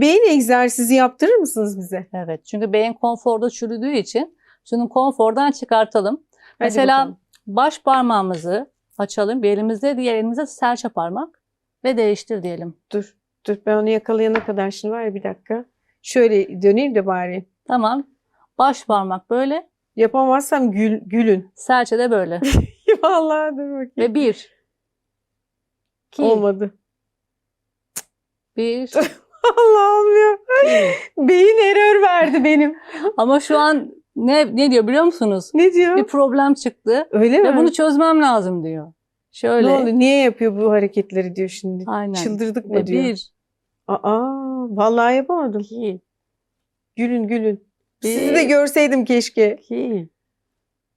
Beyin egzersizi yaptırır mısınız bize? Evet. Çünkü beyin konforda çürüdüğü için şunu konfordan çıkartalım. Hadi Mesela bakalım. baş parmağımızı açalım. Bir elimizde, diğer elimizde serçe parmak ve değiştir diyelim. dur. Dur ben onu yakalayana kadar şimdi var ya bir dakika. Şöyle döneyim de bari. Tamam. Baş parmak böyle, Yapamazsam gül, gülün. serçe de böyle. Vallahi dur bakayım. ve bir, iki, Olmadı. bir, Allah olmuyor. iki. Beyin error verdi benim. Ama şu an ne ne diyor biliyor musunuz? Ne diyor? Bir problem çıktı Öyle mi? ve bunu çözmem lazım diyor. Şöyle. Ne oldu? Niye yapıyor bu hareketleri diyor şimdi. Aynen. Çıldırdık mı Ve diyor. bir, Aa, vallahi yapamadım. iki, Gülün gülün. Sizi Bir. de görseydim keşke. iki,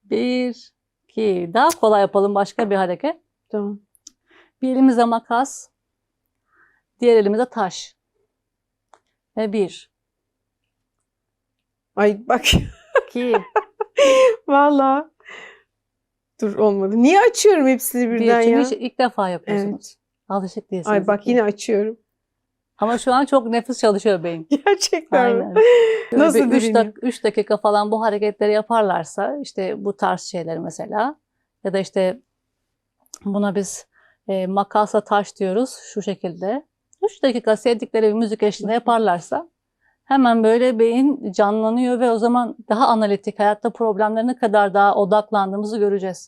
bir, iki. Daha kolay yapalım başka bir hareket. Tamam. Bir elimize makas, diğer elimize taş. Ve bir, Ay bak iki, vallahi. Dur olmadı. Niye açıyorum hepsini bir. birden Çünkü ya? hiç ilk defa yapıyorsunuz. Evet. Alışık değilsiniz. Ay bak yine açıyorum. Ama şu an çok nefis çalışıyor beyin. Gerçekten mi? Aynen. Nasıl 3 direniyor? dak- üç dakika falan bu hareketleri yaparlarsa işte bu tarz şeyler mesela ya da işte buna biz e, makasla taş diyoruz şu şekilde. 3 dakika sevdikleri bir müzik eşliğinde yaparlarsa hemen böyle beyin canlanıyor ve o zaman daha analitik hayatta problemlerine kadar daha odaklandığımızı göreceğiz.